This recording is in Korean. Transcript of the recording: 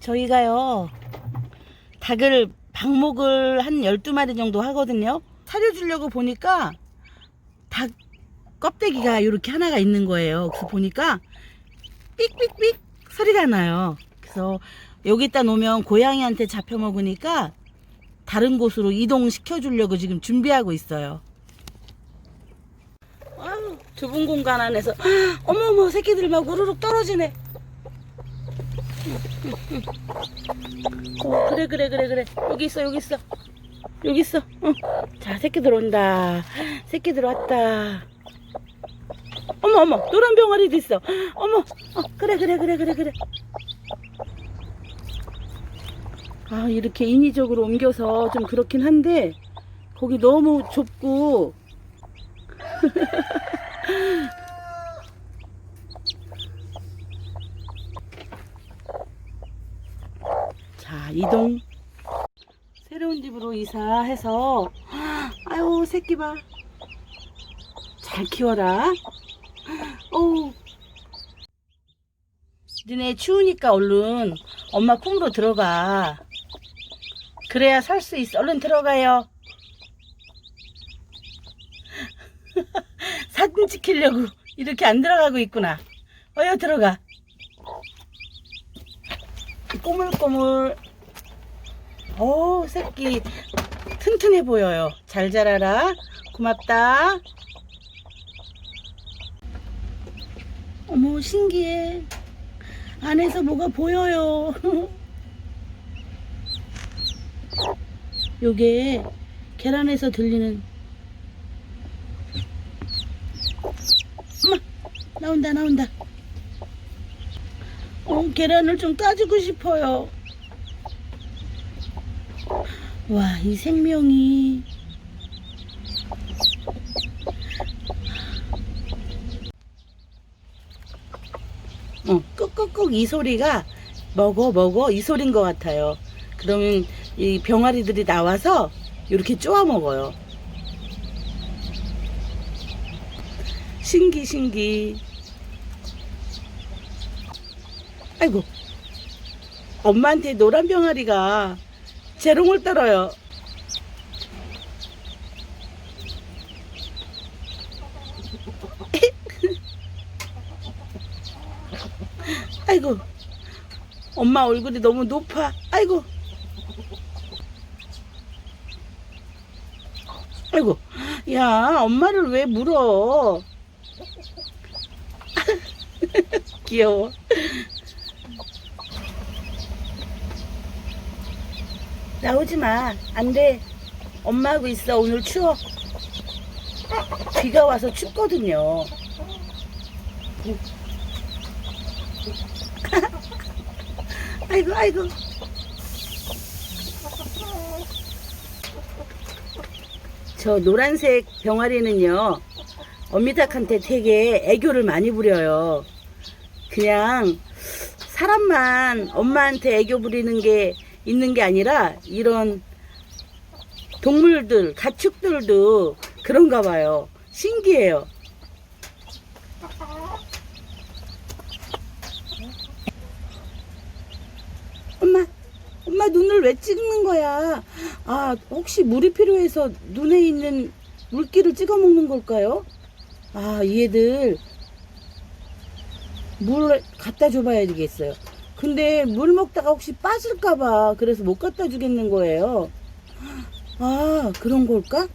저희가요, 닭을, 방목을 한 12마리 정도 하거든요. 사려주려고 보니까 닭 껍데기가 이렇게 하나가 있는 거예요. 그래서 보니까 삑삑삑 소리가 나요. 그래서 여기다 놓으면 고양이한테 잡혀 먹으니까 다른 곳으로 이동시켜 주려고 지금 준비하고 있어요. 아유, 좁은 공간 안에서 어머어머 새끼들 막 우르륵 떨어지네. 어, 그래 그래 그래 그래. 여기 있어 여기 있어. 여기 있어. 어. 자 새끼들 온다. 새끼들 왔다. 어머 어머 노란 병아리도 있어. 어머 어, 그래 그래 그래 그래 그래. 아 이렇게 인위적으로 옮겨서 좀 그렇긴 한데 거기 너무 좁고 자 이동. 새로운 집으로 이사해서. 아유 새끼 봐 잘 키워라. 오 니네 추우니까 얼른 엄마 품으로 들어가. 그래야 살 수 있어. 얼른 들어가요. 사진 찍히려고 이렇게 안 들어가고 있구나. 어여 들어가 꼬물꼬물. 오 새끼. 튼튼해 보여요. 잘 자라라. 고맙다. 어머 신기해. 안에서 뭐가 보여요? 요게 계란에서 들리는. 엄마 나온다 나온다 어, 계란을 좀 까주고 싶어요. 와, 이 생명이. 어, 꾹꾹꾹 이 소리가 먹어, 먹어, 이 소리인 것 같아요. 그러면 이 병아리들이 나와서 이렇게 쪼아 먹어요. 신기, 신기. 아이고. 엄마한테 노란 병아리가 재롱을 떨어요. 아이고. 엄마 얼굴이 너무 높아. 아이고. 아이고. 야 엄마를 왜 물어? 귀여워 나오지 마. 안 돼. 엄마하고 있어. 오늘 추워. 비가 와서 춥거든요. 아이고, 아이고. 저 노란색 병아리는요, 어미닭한테 되게 애교를 많이 부려요. 그냥 사람만 엄마한테 애교 부리는 게 있는 게 아니라 이런 동물들, 가축들도 그런가 봐요. 신기해요. 엄마, 엄마 눈을 왜 찍는 거야? 아, 혹시 물이 필요해서 눈에 있는 물기를 찍어 먹는 걸까요? 아, 얘들 물 갖다 줘봐야 되겠어요. 근데 물 먹다가 혹시 빠질까봐 그래서 못 갖다 주겠는 거예요. 아, 그런 걸까?